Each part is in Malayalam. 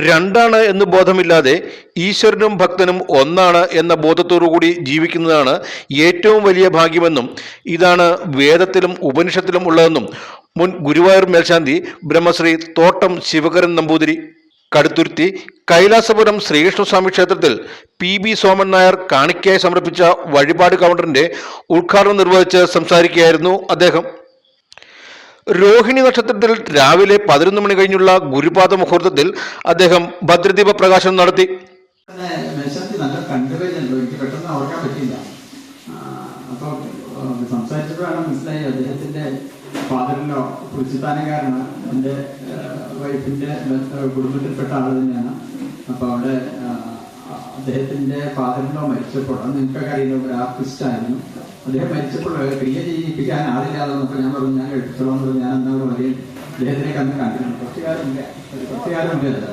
രണ്ടാണ് എന്ന് ബോധമില്ലാതെ ഈശ്വരനും ഭക്തനും ഒന്നാണ് എന്ന ബോധത്തോടുകൂടി ജീവിക്കുന്നതാണ് ഏറ്റവും വലിയ ഭാഗ്യമെന്നും ഇതാണ് വേദത്തിലും ഉപനിഷത്തിലും ഉള്ളതെന്നും മുൻ ഗുരുവായൂർ മേൽശാന്തി ബ്രഹ്മശ്രീ തോട്ടം ശിവകരൻ നമ്പൂതിരി കടുത്തുരുത്തി കൈലാസപുരം ശ്രീകൃഷ്ണസ്വാമി ക്ഷേത്രത്തിൽ പി ബി സോമൻ നായർ കാണിക്കയായി സമർപ്പിച്ച വഴിപാട് കൗണ്ടറിന്റെ ഉദ്ഘാടനം നിർവഹിച്ച് സംസാരിക്കുകയായിരുന്നു അദ്ദേഹം. രോഹിണി നക്ഷത്രത്തിൽ രാവിലെ പതിനൊന്ന് മണി കഴിഞ്ഞുള്ള ഗുരുപാദ മുഹൂർത്തത്തിൽ അദ്ദേഹം ഭദ്രദീപ പ്രകാശനം നടത്തി. സംസാരിച്ചപ്പോഴാണ് മനസ്സിലായി അദ്ദേഹത്തിന്റെ എന്റെ വൈഫിന്റെ കുടുംബത്തിൽപ്പെട്ട ആൾ തന്നെയാണ്. അപ്പോൾ അവിടെ അദ്ദേഹത്തിന്റെ ഫാദറിനോ മരിച്ചപ്പോൾ അത് നിങ്ങൾക്കൊക്കെ അറിയുന്ന ഒരു ആർട്ടിസ്റ്റ് ആയിരുന്നു. അദ്ദേഹം മരിച്ചപ്പോൾ ക്രിയ ചെയ്യിപ്പിക്കാൻ ആളില്ലാതെ വന്നപ്പോൾ ഞാൻ പറഞ്ഞു ഞാൻ എടുത്തോളാം ഞാൻ എന്താ പറയും അദ്ദേഹത്തിനെ കണ്ട് കണ്ടിട്ടുണ്ട് കുറച്ച് കാലം മുമ്പേ ഒരു കുറച്ച് കാലം മുമ്പേ അല്ല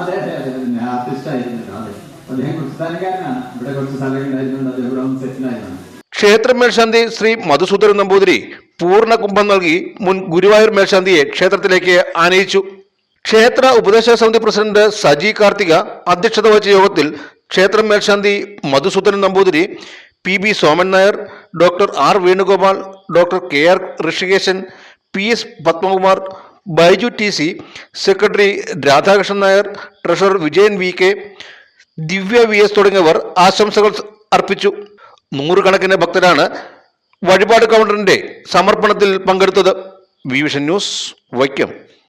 അതെ അതെ അതെ ആർട്ടിസ്റ്റ് ആയിരുന്നല്ലോ അതെ. അദ്ദേഹം കുറിസ്ഥാനക്കാരനാണ് ഇവിടെ കുറച്ച് സ്ഥലം ഉണ്ടായിരുന്നുണ്ട് അദ്ദേഹം ഇവിടെ സെറ്റിൽ ആയതാണ്. ക്ഷേത്ര മേൽശാന്തി ശ്രീ മധുസൂദരൻ നമ്പൂതിരി പൂർണ കുംഭം നൽകി മുൻ ഗുരുവായൂർ മേൽശാന്തിയെ ക്ഷേത്രത്തിലേക്ക് ആനയിച്ചു. ക്ഷേത്ര ഉപദേശക സമിതി പ്രസിഡന്റ് സജി കാർത്തിക അധ്യക്ഷത വഹിച്ച യോഗത്തിൽ ക്ഷേത്ര മേൽശാന്തി Madhusudanan Namboothiri P B Soman Nair doctor R Venugopal doctor K R Rishikesan P S Padmakumar Baiju T C secretary Radhakrishnan Nair treasurer Vijayan V K Divya V S തുടങ്ങിയവർ ആശംസകൾ അർപ്പിച്ചു. നൂറുകണക്കിന് ഭക്തരാണ് വഴിപാട് കൗണ്ടറിന്റെ സമർപ്പണത്തിൽ പങ്കെടുത്തത്. വിവിഷൻ ന്യൂസ് വൈക്കം.